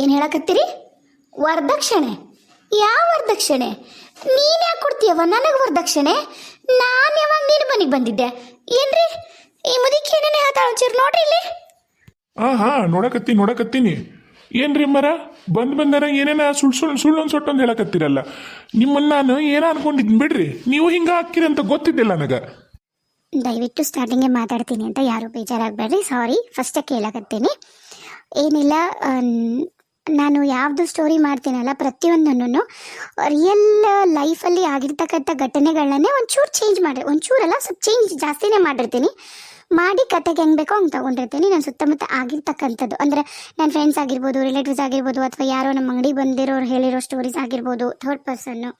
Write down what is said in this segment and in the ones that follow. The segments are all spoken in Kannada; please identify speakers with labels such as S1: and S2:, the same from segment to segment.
S1: ಏನು ಹೇಳಕತ್ತೀರಿ? ವರದಕ್ಷಿಣೆ. ಯಾವ ವರದಕ್ಷಿಣೆ? ನೀನು ಯಾಕೆ ಕೊಡ್ತೀಯವ ನನಗೆ ವರದಕ್ಷಿಣೆ? ನಾನು ಯಾವಾಗ ನಿನ್ನ ಮನೆಗೆ ಬಂದಿದ್ದೆ? ಏನ್ರಿ? ಈ ಮುದಿಕ್ಕೆ ಏನೇನು ಹೇಳ್ತಾಳ ಒಂಚೂರು ನೋಡ್ರಿ ಇಲ್ಲಿ.
S2: ಹಾಂ ಹಾಂ ನೋಡಕತ್ತೀನಿ ನೋಡಕತ್ತೀನಿ. ಏನ್ರಿ ಮರ? ಬಂದು ಬಂದರ ಏನೇನ ಸುಳ್ಳು ಸುಳ್ಳು ಸುಳ್ಳೊಂದು ಸೊಟ್ಟೊಂದು ಹೇಳಕತ್ತೀರಲ್ಲ. ನಿಮ್ಮನ್ನು ನಾನು ಏನೋ ಅನ್ಕೊಂಡಿದ್ದೀನಿ ಬಿಡ್ರಿ? ನೀವು ಹಿಂಗೆ ಹಾಕಿರಿ ಅಂತ ಗೊತ್ತಿದ್ದಿಲ್ಲ ನನಗೆ.
S1: ದಯವಿಟ್ಟು ಸ್ಟಾರ್ಟಿಂಗೇ ಮಾತಾಡ್ತೀನಿ ಅಂತ ಯಾರು ಬೇಜಾರಾಗಬೇಡ್ರಿ. ಸಾರಿ ಫಸ್ಟೇ ಕೇಳಕತ್ತೀನಿ. ಏನಿಲ್ಲ ನಾನು ಯಾವುದು ಸ್ಟೋರಿ ಮಾಡ್ತೀನಲ್ಲ ಪ್ರತಿಯೊಂದನ್ನು ರಿಯಲ್ ಲೈಫಲ್ಲಿ ಆಗಿರ್ತಕ್ಕಂಥ ಘಟನೆಗಳನ್ನೇ ಒಂಚೂರು ಚೇಂಜ್ ಮಾಡಿ ಒಂಚೂರಲ್ಲ, ಸ್ವಲ್ಪ ಚೇಂಜ್ ಜಾಸ್ತಿನೇ ಮಾಡಿರ್ತೀನಿ. ಮಾಡಿ ಕತೆಗೆ ಹೆಂಗೆ ಬೇಕೋ ಹಂಗೆ ತೊಗೊಂಡಿರ್ತೀನಿ. ನಾನು ಸುತ್ತಮುತ್ತ ಆಗಿರ್ತಕ್ಕಂಥದ್ದು. ಅಂದರೆ ನನ್ನ ಫ್ರೆಂಡ್ಸ್ ಆಗಿರ್ಬೋದು ರಿಲೇಟಿವ್ಸ್ ಆಗಿರ್ಬೋದು, ಅಥವಾ ಯಾರೋ ನಮ್ಮ ಅಂಗಡಿ ಬಂದಿರೋರು ಹೇಳಿರೋ ಸ್ಟೋರೀಸ್ ಆಗಿರ್ಬೋದು ಥರ್ಡ್ ಪರ್ಸನ್ನು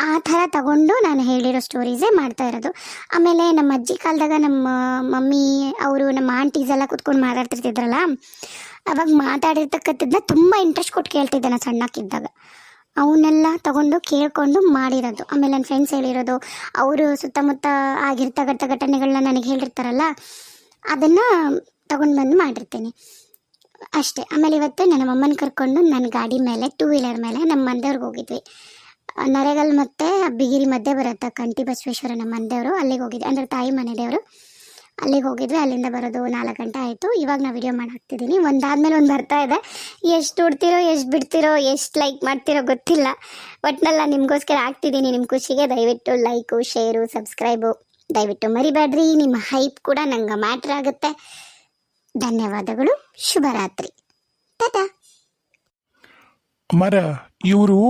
S1: ಆ ಥರ ತಗೊಂಡು ನಾನು ಹೇಳಿರೋ ಸ್ಟೋರೀಸೇ ಮಾಡ್ತಾ ಇರೋದು. ಆಮೇಲೆ ನಮ್ಮ ಅಜ್ಜಿ ಕಾಲದಾಗ ನಮ್ಮ ಮಮ್ಮಿ, ಅವರು ನಮ್ಮ ಆಂಟೀಸ್ ಎಲ್ಲ ಕುತ್ಕೊಂಡು ಮಾತಾಡ್ತಿರ್ತಿದ್ರಲ್ಲ, ಅವಾಗ ಮಾತಾಡಿರ್ತಕ್ಕಂಥದ್ದನ್ನ ತುಂಬ ಇಂಟ್ರೆಸ್ಟ್ ಕೊಟ್ಟು ಕೇಳ್ತಿದ್ದೆ ನಾನು ಸಣ್ಣಕ್ಕಿದ್ದಾಗ. ಅವನ್ನೆಲ್ಲ ತಗೊಂಡು ಕೇಳಿಕೊಂಡು ಮಾಡಿರೋದು. ಆಮೇಲೆ ನನ್ನ ಫ್ರೆಂಡ್ಸ್ ಹೇಳಿರೋದು, ಅವರು ಸುತ್ತಮುತ್ತ ಆಗಿರ್ತಕ್ಕಂಥ ಘಟನೆಗಳನ್ನ ನನಗೆ ಹೇಳಿರ್ತಾರಲ್ಲ, ಅದನ್ನು ತಗೊಂಡು ಬಂದು ಮಾಡಿರ್ತೀನಿ. ಅಷ್ಟೇ. ಆಮೇಲೆ ಇವತ್ತು ನನ್ನ ಅಮ್ಮನ ಕರ್ಕೊಂಡು ನನ್ನ ಗಾಡಿ ಮೇಲೆ ಟೂ ವೀಲರ್ ಮೇಲೆ ನಮ್ಮ ಮಂದೆವ್ರಿಗೆ ಹೋಗಿದ್ವಿ. ನರೆಗಲ್ ಮತ್ತು ಬಿಗಿರಿ ಮಧ್ಯೆ ಬರುತ್ತೆ ಕಂಟಿ ಬಸವೇಶ್ವರ ನಮ್ಮ ದೇವರು ಅಲ್ಲಿಗೆ ಹೋಗಿದ್ವಿ. ಅಂದರೆ ತಾಯಿ ಮನೆ ದೇವರು ಅಲ್ಲಿಗೆ ಹೋಗಿದ್ವಿ. ಅಲ್ಲಿಂದ ಬರೋದು ನಾಲ್ಕು ಗಂಟೆ ಆಯಿತು. ಇವಾಗ ನಾ ವಿಡಿಯೋ ಮಾಡಾಕ್ತಿದ್ದೀನಿ ಒಂದಾದ್ಮೇಲೆ ಒಂದು ಬರ್ತಾ ಇದೆ. ಎಷ್ಟು ಉಡ್ತಿರೋ ಎಷ್ಟು ಬಿಡ್ತಿರೋ, ಎಷ್ಟು ಲೈಕ್ ಮಾಡ್ತಿರೋ ಗೊತ್ತಿಲ್ಲ. ಒಟ್ನೆಲ್ಲ ನಿಮಗೋಸ್ಕರ ಆಗ್ತಿದ್ದೀನಿ ನಿಮ್ಮ ಖುಷಿಗೆ ದಯವಿಟ್ಟು ಲೈಕು ಶೇರು ಸಬ್ಸ್ಕ್ರೈಬು ದಯವಿಟ್ಟು ಮರಿಬೇಡ್ರಿ ನಿಮ್ಮ ಹೈಪ್ ಕೂಡ ನಂಗೆ ಮ್ಯಾಟ್ರ್ ಆಗುತ್ತೆ. ಧನ್ಯವಾದಗಳು. ಶುಭರಾತ್ರಿ. ಟಾಟಾ.
S2: ಮರ, ಇವರು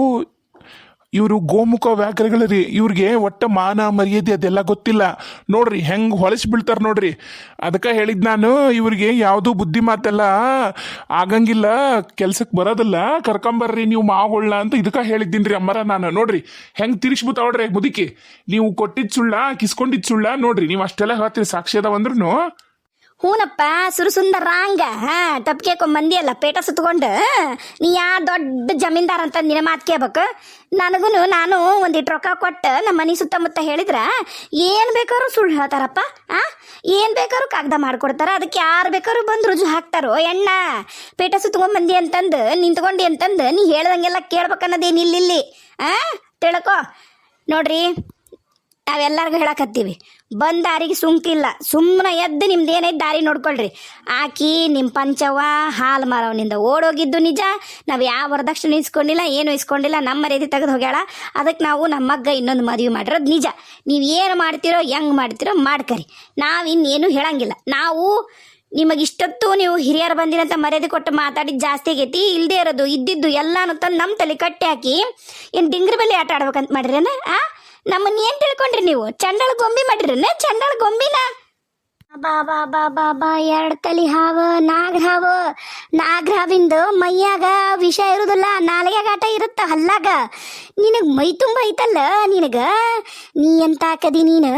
S2: ಇವರು ಗೋಮುಖ ವ್ಯಾಘ್ರಗಳು ರೀ ಇವ್ರಿಗೆ ಒಟ್ಟ ಮಾನ, ಮರ್ಯಾದೆ ಅದೆಲ್ಲ ಗೊತ್ತಿಲ್ಲ. ನೋಡ್ರಿ, ಹೆಂಗ್ ಹೊಲಸಿ ಬೀಳ್ತಾರೆ ನೋಡ್ರಿ. ಅದಕ್ಕೆ ಹೇಳಿದ್ ನಾನು, ಇವ್ರಿಗೆ ಯಾವುದು ಬುದ್ಧಿ ಮಾತೆಲ್ಲ ಆಗಂಗಿಲ್ಲ ಕೆಲ್ಸಕ್ಕೆ ಬರೋದಿಲ್ಲ, ಕರ್ಕೊಂಬರ್ರಿ, ನೀವು ಮಾವುಗಳನ್ನ ಅಂತ ಇದಕ್ಕೆ ಹೇಳಿದ್ದೀನಿ ಅಮ್ಮರ ನಾನು. ನೋಡ್ರಿ, ಹೆಂಗ್ ತಿರ್ಸ್ಬಿತಾವ್ರಿ ಮುದುಕಿ. ನೀವು ಕೊಟ್ಟಿದ್ ಸುಳ್ಳ, ಕಿಸ್ಕೊಂಡಿದ್ ಸುಳ್ಳ ನೋಡ್ರಿ, ನೀವು ಅಷ್ಟೆಲ್ಲ ಹೇಳ್ತೀರಿ ಸಾಕ್ಷಿ ಅದಾವಂದ್ರೂ
S1: ಹೂನಪ್ಪ, ಸುರಸುಂದರಾಂಗ, ಹಾ, ತಪ್ಪಿಗೆ ಮಂದಿ ಅಲ್ಲ, ಪೇಟ ಸುತ್ಕೊಂಡು ನೀ ಯಾ ದೊಡ್ಡ ಜಮೀನ್ದಾರ ಅಂತ ನಿನ್ನ ಮಾತು ಕೇಳ್ಬೇಕು? ನನಗೂ ನಾನು ಒಂದಿಟ್ಟು ರೊಕ್ಕ ಕೊಟ್ಟು ನಮ್ಮ ಮನೆ ಸುತ್ತಮುತ್ತ ಹೇಳಿದ್ರ, ಏನು ಬೇಕಾದ್ರೂ ಸುಳ್ಳು ಹೇಳ್ತಾರಪ್ಪ, ಆ? ಏನು ಬೇಕಾದ್ರೂ ಕಾಗದ ಮಾಡ್ಕೊಡ್ತಾರ, ಅದಕ್ಕೆ ಯಾರು ಬೇಕಾದ್ರೂ ಬಂದು ರುಜು ಹಾಕ್ತಾರೋ, ಎಣ್ಣ? ಪೇಟ ಸುತ್ಕೊಂಡ್ ಮಂದಿ ಅಂತಂದು, ನಿಂತ್ಕೊಂಡಿ ಅಂತಂದು, ನೀ ಹೇಳ್ದಂಗೆಲ್ಲ ಕೇಳ್ಬೇಕನ್ನೋದೇನಿಲ್ಲ ಇಲ್ಲಿ, ಆ? ತಿಳ್ಕೊ. ನೋಡ್ರಿ ನಾವೆಲ್ಲರಿಗೂ ಹೇಳಕತ್ತೀವಿ. ಬಂದ ದಾರಿಗೆ ಸುಂಕಿಲ್ಲ ಸುಮ್ಮನೆ ಎದ್ದು ನಿಮ್ದು ಏನೈತೆ ದಾರಿ ನೋಡ್ಕೊಳ್ರಿ. ಆಕಿ ನಿಮ್ಮ ಪಂಚವ ಹಾಲು ಮಾರವನಿಂದ ಓಡೋಗಿದ್ದು ನಿಜ. ನಾವು ಯಾವ ವರದಕ್ಷಿಣೆ ಇಸ್ಕೊಂಡಿಲ್ಲ, ಏನು ಇಸ್ಕೊಂಡಿಲ್ಲ, ನಮ್ಮ ಮರ್ಯಾದೆ ತೆಗೆದು ಹೋಗ್ಯಾಳ. ಅದಕ್ಕೆ ನಾವು ನಮ್ಮ ಮಗ್ಗ ಇನ್ನೊಂದು ಮದುವೆ ಮಾಡಿರೋದು ನಿಜ. ನೀವು ಏನು ಮಾಡ್ತೀರೋ, ಹೆಂಗೆ ಮಾಡ್ತೀರೋ ಮಾಡ್ಕರಿ. ನಾವು ಇನ್ನೇನು ಹೇಳಂಗಿಲ್ಲ. ನಾವು ನಿಮಗೆ ಇಷ್ಟೊತ್ತು ನೀವು ಹಿರಿಯರು ಬಂದಿರಂತ ಮರ್ಯಾದೆ ಕೊಟ್ಟು ಮಾತಾಡಿದ್ದು ಜಾಸ್ತಿ ಆಗೈತಿ. ಇಲ್ಲದೆ ಇರೋದು, ಇದ್ದಿದ್ದು ಎಲ್ಲಾನು ತಂದು ನಮ್ಮ ತಲೆ ಕಟ್ಟಿ ಹಾಕಿ ಏನು ಡಿಂಗ್ರ ಬಲ್ಲಿ ಆಟ ಆಡ್ಬೇಕಂತ ಮಾಡಿರೇನ? ಆ? ನಮ್ಮನ್ನ ಏನ್ ತಿಳ್ಕೊಂಡ್ರಿ ನೀವು? ಚಂಡಳ ಗೊಂಬಿ ಮಾಡಿದ್ರನ ಚಂಡಳ ಗೊಂಬಿನ? ಬಾ ಬಾ ಬಾ ಬಾ ಬಾ, ಎರಡು ತಲಿ ಹಾವ ನಾಗ್ರ ಹಾವ. ನಾಗ್ರ ಹಾವಿಂದ ಮೈಯಾಗ ವಿಷ ಇರುದಿಲ್ಲ ನಾಲಿಗೆ ಆಟ ಇರುತ್ತ ಹಲ್ಲಾಗ. ನಿನಗೆ ಮೈ ತುಂಬ ಐತಲ್ಲ ನಿನಗ? ನೀ ಎಂತ ಹಾಕದಿ ನೀನು?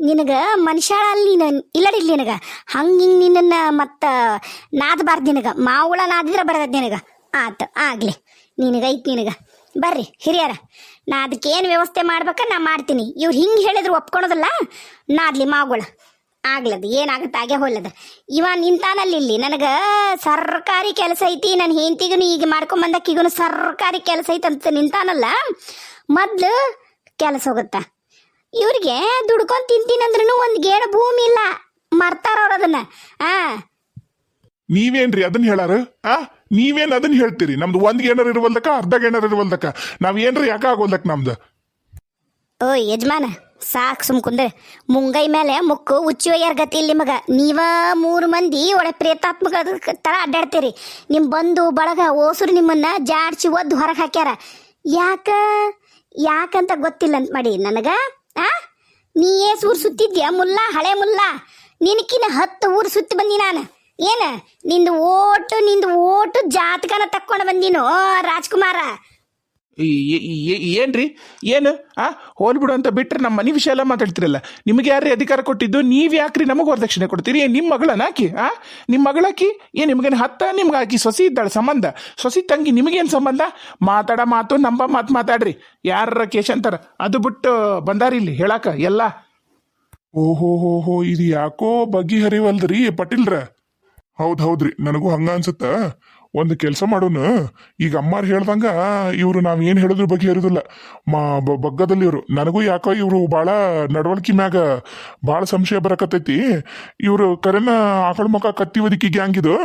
S1: ನಿನಗ ಮನುಷ್ಯಾಳ ಅಲ್ಲಿ ನೀನು ಇಲ್ಲಡಿಲ್ಲ ನಿನಗ. ಹಂಗ ಹಿಂಗ್ ನಿನ್ನ ಮತ್ತ ನಾದಬಾರ್ದು ನಿನಗ. ಮಾವುಳ ನಾದಿದ್ರ ಬರ್ತದ ನಿನಗ. ಆತ, ಆಗ್ಲಿ. ನಿನಗೈತ್ ನಿನಗ. ಬರ್ರಿ, ಹಿರಿಯರ. ನಾ ಅದಕ್ಕೇನು ವ್ಯವಸ್ಥೆ ಮಾಡ್ಬೇಕ ನಾ ಮಾಡ್ತೀನಿ. ಇವ್ರು ಹಿಂಗೆ ಹೇಳಿದ್ರು ಒಪ್ಕೊಳೋದಲ್ಲ, ನಾ ಅದ್ಲಿ ಮಾವುಗಳ ಆಗ್ಲದ ಏನಾಗುತ್ತೆ ಹಾಗೆ ಹೋಲದ ಇವ ನಿಂತಾನಲ್ಲಿ ಇಲ್ಲಿ, ನನಗೆ ಸರ್ಕಾರಿ ಕೆಲಸ ಐತಿ ನನ್ನ ಹೆಂಡತಿಗೂ ಈಗ ಮಾಡ್ಕೊಂಬಂದಕ್ಕಿಗೂ ಸರ್ಕಾರಿ ಕೆಲಸ ಐತಿ ಅಂತ ನಿಂತಾನಲ್ಲ, ಮೊದ್ಲು ಕೆಲಸ ಹೋಗುತ್ತಾ. ಇವ್ರಿಗೆ ದುಡ್ಕೊಂಡು ತಿಂತೀನಂದ್ರೂ ಒಂದು ಗೇಡ ಭೂಮಿ ಇಲ್ಲ, ಮರ್ತಾರ ಅವ್ರು ಅದನ್ನ. ಆ
S2: ನೀವೇನ್ರಿ ಅದನ್ನ ಹೇಳಾರ? ಆ? ನೀವೇನ್ ಅದನ್ನ ಹೇಳ್ತೀರಿ? ನಮ್ದು ಒಂದ್ ಗೇಣರ್ ಇರುವಲ್ದಕ್ಕ, ಅರ್ಧ ಗೇಣರ್ ಇರುವಲ್ದಕ್ಕ. ನಾವ್ ಏನ್ರಿ ಯಾಕ ಆಗೋಲ್ದಕ್ ನಮ್ದು?
S1: ಓ, ಯಜಮಾನ, ಸಾಕ್ ಸುಮ್ ಕುಂದ್ರೆ. ಮುಂಗೈ ಮೇಲೆ ಮುಕ್ಕು ಉಚ್ಚಿ ಒಯ್ಯಾರ ಗತಿ ಇಲ್ಲಿ ಮಗ ನೀವ ಮೂರು ಮಂದಿ ಒಳ್ಳೆ ಪ್ರೇತಾತ್ಮಕ ತರ ಅಡ್ಡಾಡ್ತೀರಿ. ನಿಮ್ ಬಂದು ಬಳಗ ಓಸುರು ನಿಮ್ಮನ್ನ ಜಾಡ್ಸಿ ಒದ್ದು ಹೊರಗೆ ಹಾಕ್ಯಾರ. ಯಾಕ? ಯಾಕಂತ ಗೊತ್ತಿಲ್ಲ ಅಂತ ಮಾಡಿ ನನಗ. ಆ? ನೀ ಏಸ್ ಊರು ಸುತ್ತಿದ್ಯಾ ಮುಲ್ಲಾ, ಹಳೆ ಮುಲ್ಲ? ನಿನಕಿನ ಹತ್ತು ಊರು ಸುತ್ತಿ ಬಂದಿ ನಾನು. ಏನ? ನಿಂದು ಓಟು ನಿಂದು ಓಟು ಜಾತಕನ ತಕ್ಕೊಂಡು ಬಂದಿನೋ ರಾಜ್ಕುಮಾರ?
S2: ಏನ್ರಿ? ಏನು? ಆ ಹೋಲ್ಬಿಡು ಅಂತ ಬಿಟ್ರೆ ನಮ್ಮ ಮನೆ ವಿಷಯ ಎಲ್ಲ ಮಾತಾಡ್ತಿರಲ್ಲ. ನಿಮಗೆ ಯಾರೇ ಅಧಿಕಾರ ಕೊಟ್ಟಿದ್ದು? ನೀವು ಯಾಕ್ರಿ ನಮಗೆ ವರದಕ್ಷಿಣೆ ಕೊಡ್ತೀರಿ? ನಿಮ್ಮ ಮಗಳನ್ನ ಹಾಕಿ ಆ? ನಿಮ್ಮ ಮಗಳಾಕಿ ಏ ನಿಮ್ಗೇನು ಹತ್ತ? ನಿಮ್ಗೆ ಹಾಕಿ ಸೊಸಿ ಇದ್ದಾಳೆ ಸಂಬಂಧ? ಸೊಸಿ ತಂಗಿ ನಿಮಗೇನು ಸಂಬಂಧ? ಮಾತಾಡ ಮಾತು ನಂಬ ಮಾತು ಮಾತಾಡ್ರಿ. ಯಾರ ಕೇಶ ಅಂತಾರ? ಅದು ಬಿಟ್ಟು ಬಂದಾರಿ ಇಲ್ಲಿ ಹೇಳಾಕ ಎಲ್ಲ. ಓಹೋ ಹೋ ಹೋ ಇದು ಯಾಕೋ ಬಗೆಹರಿವಲ್ದ್ರಿ ಪಟೀಲ್ರ? ಹೌದ್ ಹೌದ್ರಿ. ನನಗೂ ಹಂಗ ಅನ್ಸುತ್ತ.
S3: ಒಂದು ಕೆಲಸ ಮಾಡೋಣ ಈಗ ಅಮ್ಮಾರ್ ಹೇಳ್ದಂಗ ಇವರು ನಾವ್ ಏನ್ ಹೇಳಿದ್ರ ಬಗ್ಗೆ ಹೇಳುದಿಲ್ಲ. ಮಾ ಬಗ್ಗದಲ್ಲಿ ಇವರು. ನನಗೂ ಯಾಕೋ ಇವರು ಭಾಳ ನಡವಳಿಕೆ ಮ್ಯಾಗ ಭಾಳ ಸಂಶಯ ಬರಕತ್ತೈತಿ. ಇವರು ಕರೆನ ಆಕಳ ಮುಖ ಕತ್ತಿ ಒದಕಿ ಗ್ಯಾಂಗ್ ಇದು.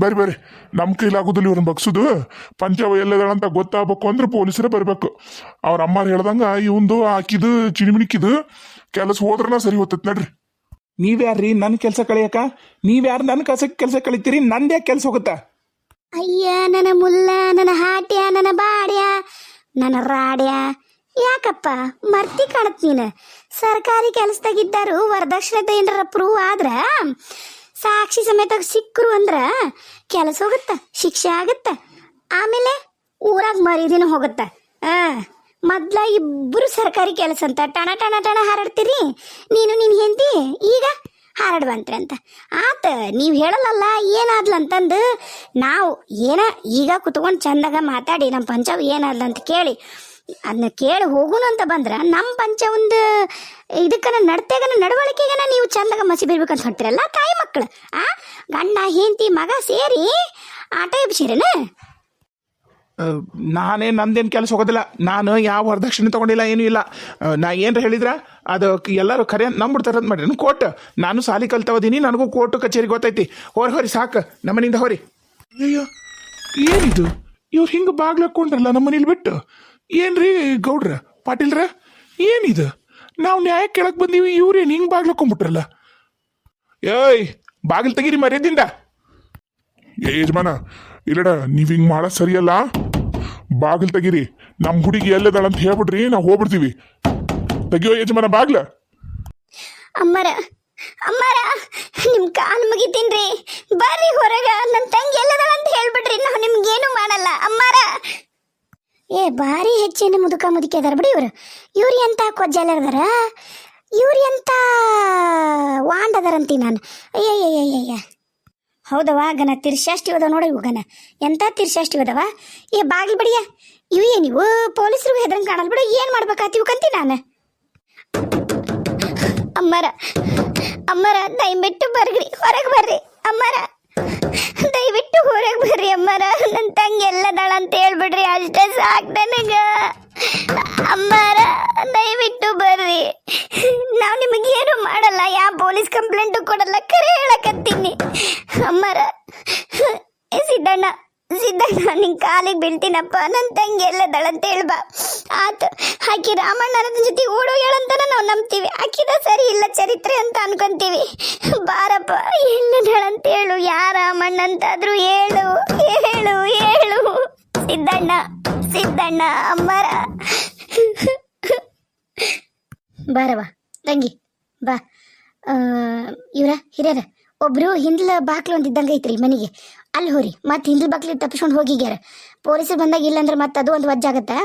S3: ಬರ್ರಿ ಬರ್ರಿ. ನಮ್ಮ ಕೈಲಾಗುದಿಲ್ಲ ಇವ್ರನ್ನ ಬಗ್ಸುದು. ಪಂಚ ಎಲ್ಲದಳಂತ ಗೊತ್ತಾಗಬೇಕು ಅಂದ್ರೆ ಪೊಲೀಸರೇ ಬರ್ಬೇಕು. ಅವ್ರ ಅಮ್ಮಾರ್ ಹೇಳ್ದಂಗ ಇವಂದು ಹಾಕಿದು, ಚಿಣಿಮಿಣಿಕಿದು. ಕೆಲಸ ಹೋದ್ರನ ಸರಿ ಹೋಗ್ತೈತಿ ನಡ್ರಿ.
S2: ನೀವ್ಯಾರ್ರಿ ನನ್ನ ಕೆಲಸ ಕಳಿಯಕ ನೀವ್ಯಾರು ನನ್ನ ಕೆಲಸ ಕೆಲಸ ಕಳಿತೀರಿ? ನಂದೇ ಕೆಲಸ ಹೋಗುತ್ತಾ?
S1: ಅಯ್ಯ, ನನ್ನ ಮುಲ್ಲ, ನನ್ನ ಹಾಟ್ಯ, ನನ್ನ ಬಾಡ್ಯ, ನನ್ನ ರಾಡ್ಯ. ಯಾಕಪ್ಪ? ಮರ್ತಿ ಕಾಣತ್ ನೀನು. ಸರ್ಕಾರಿ ಕೆಲಸದಾಗಿದ್ದಾರು, ವರದಕ್ಷಿಣೆ ಏನಾರ ಪ್ರೂವ್ ಆದ್ರ, ಸಾಕ್ಷಿ ಸಮೇತ ಸಿಕ್ಕರು ಅಂದ್ರ ಕೆಲಸ ಹೋಗುತ್ತ? ಶಿಕ್ಷೆ ಆಗುತ್ತ? ಆಮೇಲೆ ಊರಾಗ ಮರಿದಿನ ಹೋಗುತ್ತ? ಆ. ಮೊದ್ಲ ಇಬ್ಬರು ಸರ್ಕಾರಿ ಕೆಲಸ ಅಂತ ಟಣ ಟಣ ಟಣ ಹಾರಾಡ್ತೀರಿ? ನೀನು ನಿನ್ನ ಹೆಂಡತಿ? ಈಗ ಹಾರಾಡ್ಬಂತ್ರಿ ಅಂತ. ಆತ ನೀವು ಹೇಳಲ್ಲಲ್ಲ ಏನಾದ್ಲಂತಂದು ನಾವು ಏನ ಈಗ ಕುತ್ಕೊಂಡು ಚಂದಾಗ ಮಾತಾಡಿ ನಮ್ಮ ಪಂಚವ್ ಏನಾದ್ಲಂತ ಕೇಳಿ ಅದನ್ನ ಕೇಳಿ ಹೋಗುನು ಅಂತ ಬಂದ್ರೆ ನಮ್ಮ ಪಂಚ ಒಂದು ಇದಕ್ಕನ ನಡ್ತೆಗನ ನಡವಳಿಕೆಗನ ನೀವು ಚಂದಾಗ ಮಸಿ ಬೀರ್ಬೇಕಂತ ಹೊಂಟಿರಲ್ಲ ತಾಯಿ ಮಕ್ಕಳು ಆ ಗಂಡ, ಹೆಂಡತಿ, ಮಗ ಸೇರಿ ಆಟ ಎಬ್ಸಿರೇನ?
S2: ನಾನೇ ನಂದೇನು ಕೆಲಸ ಹೋಗೋದಿಲ್ಲ. ನಾನು ಯಾವ ವರದಕ್ಷಿಣೆ ತೊಗೊಂಡಿಲ್ಲ, ಏನೂ ಇಲ್ಲ. ನಾ ಏನರ ಹೇಳಿದ್ರ, ಅದು ಎಲ್ಲರೂ ಖರೆ ನಂಬಿಡ್ತಾರ ಅಂತ ಮಾಡಿ ಕೋರ್ಟ್, ನಾನು ಸಾಲಿ ಕಲ್ತವದೀನಿ, ನನಗೂ ಕೋರ್ಟ್, ಕಚೇರಿ ಗೊತ್ತೈತಿ. ಹೋರಿ ಹೋರಿ, ಸಾಕು. ನಮ್ಮನಿಂದ ಹೋರಿ. ಅಯ್ಯೋ ಏನಿದು? ಇವ್ರು ಹಿಂಗೆ ನಮ್ಮ ಮನೇಲಿ ಬಿಟ್ಟು? ಏನ್ರಿ ಗೌಡ್ರ, ಪಾಟೀಲ್ರ? ಏನಿದು? ನಾವು ನ್ಯಾಯ ಕೆಳಗೆ ಬಂದೀವಿ ಇವ್ರೇನು ಹಿಂಗೆ ಬಾಗ್ಲಕ್ಕೊಂಡ್ಬಿಟ್ರಲ್ಲ ಏಯ್, ಬಾಗಿಲು ತೆಗೀರಿ ಮರ್ಯಾದಿಂದ.
S3: ಏ, ಯಜಮಾನ, ಇಲ್ಲಡ, ನೀವು ಹಿಂಗೆ ಮಾಡೋದ್ ಸರಿಯಲ್ಲ? ಬಾಗಿಲ್ ತೆಗೀರಿ. ನಮ್ಮ ಹುಡುಗಿ ಎಲ್ಲದಾಳ ಅಂತ ಹೇಳ್ಬಿಡ್ರಿ, ನಾವು ಹೋಗ್ಬಿಡ್ತೀವಿ. ತೆಗಿಯೋ ಯಜಮಾನ ಬಾಗ್ಲ.
S1: ಅಮ್ಮರ ಅಮ್ಮರ, ನಿಮ್ ಕಾಲ್ ಮುಗಿತೀನ್ರಿ ಬರ್ರಿ ಹೊರಗ ನನ್ನ ತಂಗಿ ಎಲ್ಲದಾಳ ಅಂತ ಹೇಳ್ಬಿಡ್ರಿ. ನಾವು ನಿಮ್ಗೇನು ಮಾಡಲ್ಲ, ಅಮ್ಮರ. ಏ, ಭಾರಿ ಹೆಚ್ಚಿನ ಮುದುಕ ಮುದುಕಿ ಅದಾರ ಬಿಡಿ ಇವ್ರು. ಇವ್ರು ಎಂತ ಕೊಜ್ಜಲದಾರ ಇವ್ರು ಎಂತ ವಾಂಡ್ ಅದಾರಂತಿ ನಾನು. ಅಯ್ಯಯ್ಯಯ್ಯಯ್ಯ ಹೌದವ ಗನ ತಿರ್ಸಾಷ್ಟಿ ಅದಾವ ನೋಡಿ ಇವು ಗನ. ಎಂತ ತಿರ್ಸಾಷ್ಟಿ ಅದಾವ ಏ, ಬಾಗಿಲು ಬಿಡಿಯ. ಇವು ಏನಿವು ಪೊಲೀಸರು ಹೆದ್ರಂಗೆ ಕಾಣಲ್ ಬಿಡು. ಏನು ಮಾಡ್ಬೇಕಾತಿವು ಕಂತಿ ನಾನು? ಅಮ್ಮರ ಅಮ್ಮರ, ದಯವಿಟ್ಟು ಬರ್ರಿ. ಹೊರಗೆ ಬರ್ರಿ. ಅಮ್ಮರ, ದಯವಿಟ್ಟು ಹೊರಗೆ ಬರ್ರಿ ಅಮ್ಮರ. ನನ್ನ ತಂಗಿ ಎಲ್ಲದಾಳ ಅಂತ ಹೇಳ್ಬಿಡ್ರಿ. ಅಷ್ಟೇ ಸಾಕು ನನಗ. ಅಮ್ಮರ, ದಯವಿಟ್ಟು ಬರ್ರಿ. ನಾವು ಏನು ಮಾಡಲ್ಲ ಯಾವ ಪೊಲೀಸ್ ಕಂಪ್ಲೇಂಟು ಕೊಡಲ್ಲ, ಕರೆ ಹೇಳಕತ್ತೀನಿ. ಅಮ್ಮರ, ಸಿದ್ದಣ್ಣ ಸಿದ್ದಣ್ಣ, ನಿನ್ ಕಾಲಿಗೆ ಬೀಳ್ತೀನಪ್ಪ ನನ್ನ ತಂಗಿ ಎಲ್ಲದಳ ಅಂತ ಹೇಳ್ಬಾ. ಆತ ಹಾಕಿ ರಾಮಣ್ಣನ ಜೊತೆ ಓಡು ಹೇಳಂತಾನ ನಾವು ನಂಬ್ತೀವಿ. ಆಕಿದ ಸರಿ ಇಲ್ಲ ಚರಿತ್ರೆ ಅಂತ ಅನ್ಕೊಂತೀವಿ. ಬಾರಪ್ಪ ಎಲ್ಲದಳ ಅಂತ ಹೇಳು, ಯಾ ರಾಮಣ್ಣ ಹೇಳು ಹೇಳು ಹೇಳು, ಸಿದ್ದಣ್ಣ. ಸಿದ್ದಣ್ಣ ಅಮ್ಮರ. ಬಾರವ ತಂಗಿ ಬಾ. ಇವ್ರ ಹಿರಿಯರ ಒಬ್ರು ಹಿಂದ್ಲ ಬಾಕ್ಲು ಒಂದು ಇದ್ದಂಗೆ ಐತ್ರಿ ಮನೆಗೆ. ಅಲ್ಲಿ ಹೋರಿ ಮತ್ತೆ ಹಿಂದ್ಲ ಬಾಕ್ಲಿ ತಪ್ಪಿಸ್ಕೊಂಡು ಹೋಗಿಗ್ಯಾರ ಪೊಲೀಸರು ಬಂದಾಗ ಇಲ್ಲಂದ್ರೆ ಮತ್ತೆ ಅದು ಒಂದು ವಜ್ಜಾಗತ್ತೆ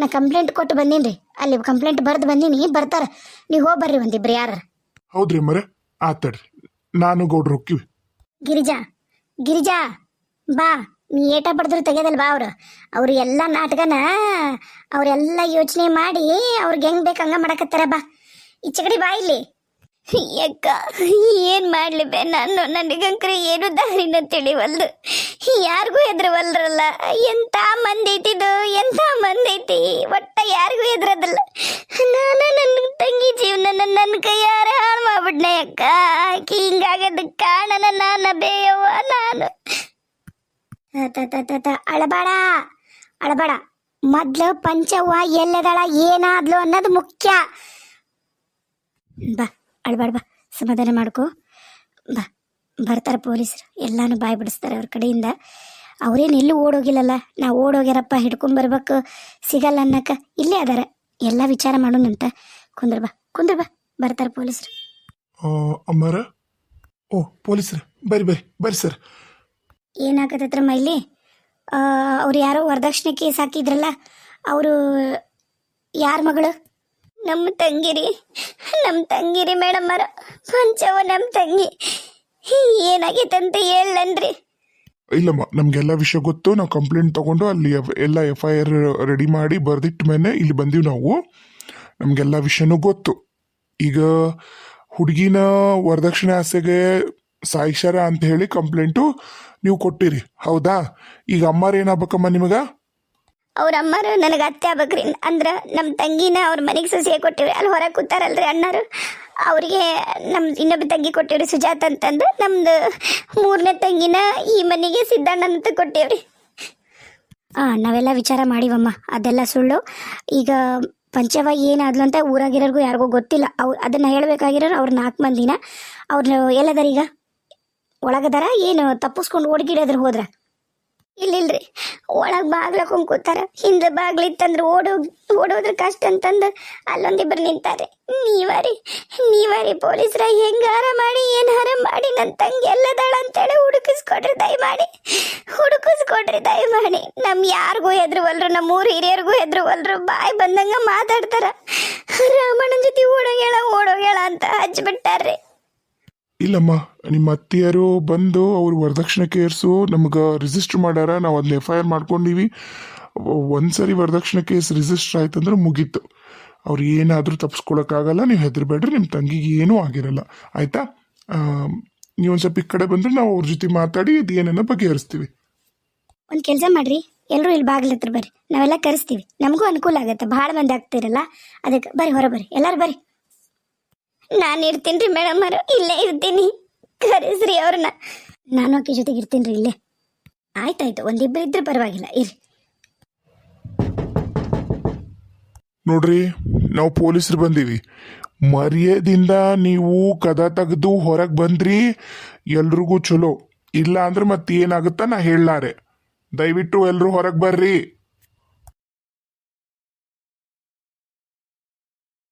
S1: ನಾ ಕಂಪ್ಲೇಂಟ್ ಕೊಟ್ಟು ಬಂದೀನಿ ಅಲ್ಲಿ ಕಂಪ್ಲೇಂಟ್ ಬರೆದು ಬಂದೀನಿ ಬರ್ತಾರ. ನೀವು ಹೋಗಿ ಬರ್ರಿ ಒಂದಿಬ್ರು ಯಾರ
S3: ಹೌದ್ರಿ ಮರ ಆತಡ್ರಿ ನಾನು ಗೌಡ್ರು ಹೋಗ್ತೀವಿ.
S1: ಗಿರಿಜಾ ಗಿರಿಜಾ ಬಾ. ನೀ ಏಟ ಬಡ್ದ್ರು ತೆಗೆದಲ್ವಾ ಅವರು? ಅವ್ರು ಎಲ್ಲ ನಾಟಕನ ಅವರೆಲ್ಲ ಯೋಚನೆ ಮಾಡಿ ಅವ್ರಿಗೆ ಹೆಂಗ್ ಬೇಕು ಹಂಗ ಮಾಡಕತ್ತಾರ ಬಾ. ಈಚೆ ಕಡೆ ಬಾ ಇಲ್ಲಿ. ಅಕ್ಕ ಏನ್ ಮಾಡ್ಲಿ ಬೇ ನಾನು? ನನಗಂಕ್ರೆ ಏನು ದಾರಿನ ತಿಳಿವಲ್ದು. ಯಾರಿಗೂ ಹೆದ್ರವಲ್ರಲ್ಲ? ಎಂತ ಮಂದಿ ಐತಿದು? ಎಂತ ಮಂದಿ ಐತಿ? ಒಟ್ಟ ಯಾರಿಗೂ ಹೆದ್ರದಲ್ಲ. ನಾನು ನನ್ನ ತಂಗಿ ಜೀವನ ನನ್ನ ಕೈಯಾರ ಹಾಳು ಮಾಡ್ಬಿಡ್ನೆ ಅಕ್ಕ. ಹಿಂಗಾಗದ ಕಾಣನ ನಾನು ಬೇಯವ್ವ ನಾನು. ಅಳಬೇಡ. ಅಳಬೇಡ. ಮೊದ್ಲು ಪಂಚವ್ವ ಎಲ್ಲದಳ ಏನಾದ್ಲು ಅನ್ನೋದು ಮುಖ್ಯ. ಬಾ, ಅಳಬಾಡ, ಬಾ. ಸಮಾಧಾನ ಮಾಡ್ಕೊ. ಬಾ, ಬರ್ತಾರೆ ಪೊಲೀಸರು. ಎಲ್ಲಾನು ಬಾಯಿ ಬಿಡಿಸ್ತಾರೆ ಅವ್ರ ಕಡೆಯಿಂದ. ಅವ್ರೇನು ಎಲ್ಲೂ ಓಡೋಗಿಲ್ಲಲ್ಲ? ನಾವು ಓಡೋಗ್ಯಾರಪ್ಪ ಹಿಡ್ಕೊಂಬರ್ಬೇಕು ಸಿಗಲ್ಲ ಅನ್ನಕ್ಕ ಇಲ್ಲೇ ಅದಾರ. ಎಲ್ಲ ವಿಚಾರ ಮಾಡೋಣಂತ. ಕುಂದ್ರ ಬಾ ಕುಂದ್ರ ಬಾ. ಬರ್ತಾರೆ ಪೊಲೀಸರು.
S3: ಅಮ್ಮರ?
S2: ಓ, ಪೊಲೀಸರು. ಬರ್ರಿ ಬರ್ರಿ. ಬರ್ರಿ ಸರ್.
S1: ಏನಾಗತ್ತತ್ರ ಮೈಲಿ? ಅವ್ರು ಯಾರೋ ವರದಕ್ಷಿಣೆ ಕೇಸ್ ಹಾಕಿದ್ರಲ್ಲ, ಅವರು ಯಾರ ಮಗಳು? ನಮ್ಮ ತಂಗಿರಿ ನಮ್ಮ ತಂಗಿರಿ ಮೇಡಮ್ಮರ ಪಂಚವ ನಮ್ಮ ತಂಗಿ. ಏನಾಗೈತಂತ ಹೇಳನ್ರಿ.
S3: ಇಲ್ಲಮ್ಮ, ನಮ್ಗೆಲ್ಲ ವಿಷಯ ಗೊತ್ತು. ನಾವು ಕಂಪ್ಲೇಂಟ್ ತಗೊಂಡು ಅಲ್ಲಿ ಎಲ್ಲ ಎಫ್ ಐ ಆರ್ ರೆಡಿ ಮಾಡಿ ಬರೆದಿಟ್ಟ ಮೇಲೆ ಇಲ್ಲಿ ಬಂದೀವಿ ನಾವು. ನಮಗೆಲ್ಲ ವಿಷಯನೂ ಗೊತ್ತು. ಈಗ ಹುಡುಗಿನ ವರದಕ್ಷಿಣೆ ಆಸೆಗೆ ಸಾಯಿಷಾರ ಅಂತ ಹೇಳಿ ಕಂಪ್ಲೇಂಟು ನೀವು ಕೊಟ್ಟಿರಿ. ಹೌದಾ? ಈಗ ಅಮ್ಮಾರು ಏನಾಗ್ಬೇಕಮ್ಮ ನಿಮಗ?
S1: ಅವ್ರ ಅಮ್ಮರು ನನಗೆ ಅತ್ತೆ ಆಗ್ಬೇಕ್ರಿ. ಅಂದ್ರೆ ನಮ್ಮ ತಂಗಿನ ಅವ್ರ ಮನೆಗೆ ಸೊಸೆಗೆ ಕೊಟ್ಟಿವ್ರಿ. ಅಲ್ಲಿ ಹೊರಗೆ ಕೂತಾರಲ್ರಿ ಅಣ್ಣರು. ಅವ್ರಿಗೆ ನಮ್ಮ ಇನ್ನೊಬ್ಬ ತಂಗಿ ಕೊಟ್ಟಿವ್ರಿ ಸುಜಾತ ಅಂತಂದು. ನಮ್ದು ಮೂರನೇ ತಂಗಿನ ಈ ಮನೆಗೆ ಸಿದ್ದಣ್ಣ ಅಂತ ಕೊಟ್ಟಿವ್ರಿ. ಹಾಂ ನಾವೆಲ್ಲ ವಿಚಾರ ಮಾಡಿವಮ್ಮ. ಅದೆಲ್ಲ ಸುಳ್ಳು. ಈಗ ಪಂಚವ ಏನಾದ್ಲು ಅಂತ ಊರಾಗಿರೋರ್ಗೂ ಯಾರಿಗೂ ಗೊತ್ತಿಲ್ಲ. ಅವ್ರು ಅದನ್ನು ಹೇಳಬೇಕಾಗಿರೋರು ಅವ್ರ ನಾಲ್ಕು ಮಂದಿನ. ಅವ್ರು ಎಲ್ಲದರೀಗ? ಒಳಗದಾರ ಏನು ತಪ್ಪಿಸ್ಕೊಂಡು ಓಡ್ಗಿಡೋದ್ರ ಹೋದ್ರ? ಇಲ್ಲಿಲ್ರಿ. ಒಳಗೆ ಬಾಗ್ಲಕೊಂಡ್ ಕೂತಾರ ಹಿಂದೆ ಬಾಗ್ಲಿತ್ತಂದ್ರೆ ಓಡೋ, ಓಡೋದ್ರ ಕಷ್ಟ ಅಂತಂದು ಅಲ್ಲೊಂದಿಬ್ರು ನಿಂತಾರೆ ನೀವಾರಿ ನೀವಾರಿ ಪೊಲೀಸ್ರ ಹೆಂಗಾರ ಮಾಡಿ ಏನಾರ ಮಾಡಿ ನನ್ನ ತಂಗಿ ಎಲ್ಲದಾಳ ಅಂತೇಳಿ ಹುಡುಕಿಸ್ಕೊಡ್ರಿ ದಯಮಾಡಿ. ಹುಡುಕಿಸ್ಕೊಡ್ರಿ ದಯಮಾಡಿ. ನಮ್ ಯಾರಿಗೂ ಹೆದ್ರುವಲ್ರು ನಮ್ಮ ಊರ್ ಹಿರಿಯರಿಗೂ ಹೆದ್ರುವಲ್ರು, ಬಾಯಿ ಬಂದಂಗ ಮಾತಾಡ್ತಾರ. ರಾಮಣ್ಣನ ಜೊತೆ ಓಡೋಗ್ಯಾಳ ಓಡೋಗ್ಯಾಳ ಅಂತ ಹಚ್ಬಿಟ್ಟಾರ್ರಿ
S3: ಇಲ್ಲಮ್ಮ, ನಿಮ್ಮ ಅತ್ತಿಯರು ಬಂದು ಅವ್ರು ವರದಕ್ಷಿಣೆ ಕೇಸು ನಮ್ಗೆ ರಿಜಿಸ್ಟರ್ ಮಾಡ್ಯಾರ, ನಾವು ಅದನ್ನ ಎಫ್ ಐ ಆರ್ ಮಾಡ್ಕೊಂಡಿವಿ. ಒಂದ್ಸರಿ ವರದಕ್ಷಿಣೆ ಕೇಸ್ ರಿಜಿಸ್ಟರ್ ಆಯ್ತಂದ್ರೆ ಮುಗೀತು. ಅವ್ರು ಏನಾದರೂ ತಪ್ಪಿಸ್ಕೊಳಕ್ಕಾಗಲ್ಲ ನೀವು ಹೆದರ್ಬೇಡ್ರಿ ನಿಮ್ಮ ತಂಗಿಗೆ ಏನೂ ಆಗಿರಲ್ಲ. ಆಯ್ತಾ? ನೀವು ಒಂದು ಸ್ವಲ್ಪ ಈ ಕಡೆ ಬಂದ್ರೆ ನಾವು ಅವ್ರ ಜೊತೆ ಮಾತಾಡಿ ಇದು ಏನೇನೋ ಬಗೆಹರಿಸ್ತೀವಿ.
S1: ಒಂದು ಕೆಲಸ ಮಾಡ್ರಿ ಎಲ್ಲರೂ ಇಲ್ಲಿ ಬಾಗಿಲ ಹತ್ರ ಬರ್ರಿ. ನಾವೆಲ್ಲ ಕರೆಸ್ತೀವಿ. ನಮಗೂ ಅನುಕೂಲ ಆಗತ್ತೆ, ಭಾಳ ಮಂದಿ ಆಗ್ತಿರಲ್ಲ. ಅದಕ್ಕೆ ಬರ್ರಿ, ಹೊರ ಬರ್ರಿ. ಎಲ್ಲರೂ ಬರ್ರಿ. ನಾನು ಇರ್ತೀನಿ ರೀ ಮೇಡಮ್ ಅವರು. ಇಲ್ಲೇ ಇರ್ತೀನಿ. ಕರೆಸ್ರಿ ಅವ್ರನ್ನ. ನಾನು ಆಕೆ ಜೊತೆಗೆ ಇರ್ತೀನಿ ರೀ ಇಲ್ಲೇ. ಆಯ್ತಾಯ್ತು ಒಂದಿಬ್ಬರು ಇದ್ರೆ ಪರವಾಗಿಲ್ಲ. ಇರ್ರಿ.
S3: ನೋಡ್ರಿ, ನಾವು ಪೊಲೀಸರು ಬಂದೀವಿ. ಮರ್ಯಾದಿಂದ ನೀವು ಕದ ತೆಗೆದು ಹೊರಗೆ ಬಂದ್ರಿ, ಎಲ್ರಿಗೂ ಚಲೋ. ಇಲ್ಲ ಅಂದ್ರೆ ಮತ್ತೆ ಏನಾಗುತ್ತಾ ನಾ ಹೇಳಲಾರೆ. ದಯವಿಟ್ಟು ಎಲ್ಲರೂ ಹೊರಗೆ ಬರ್ರಿ.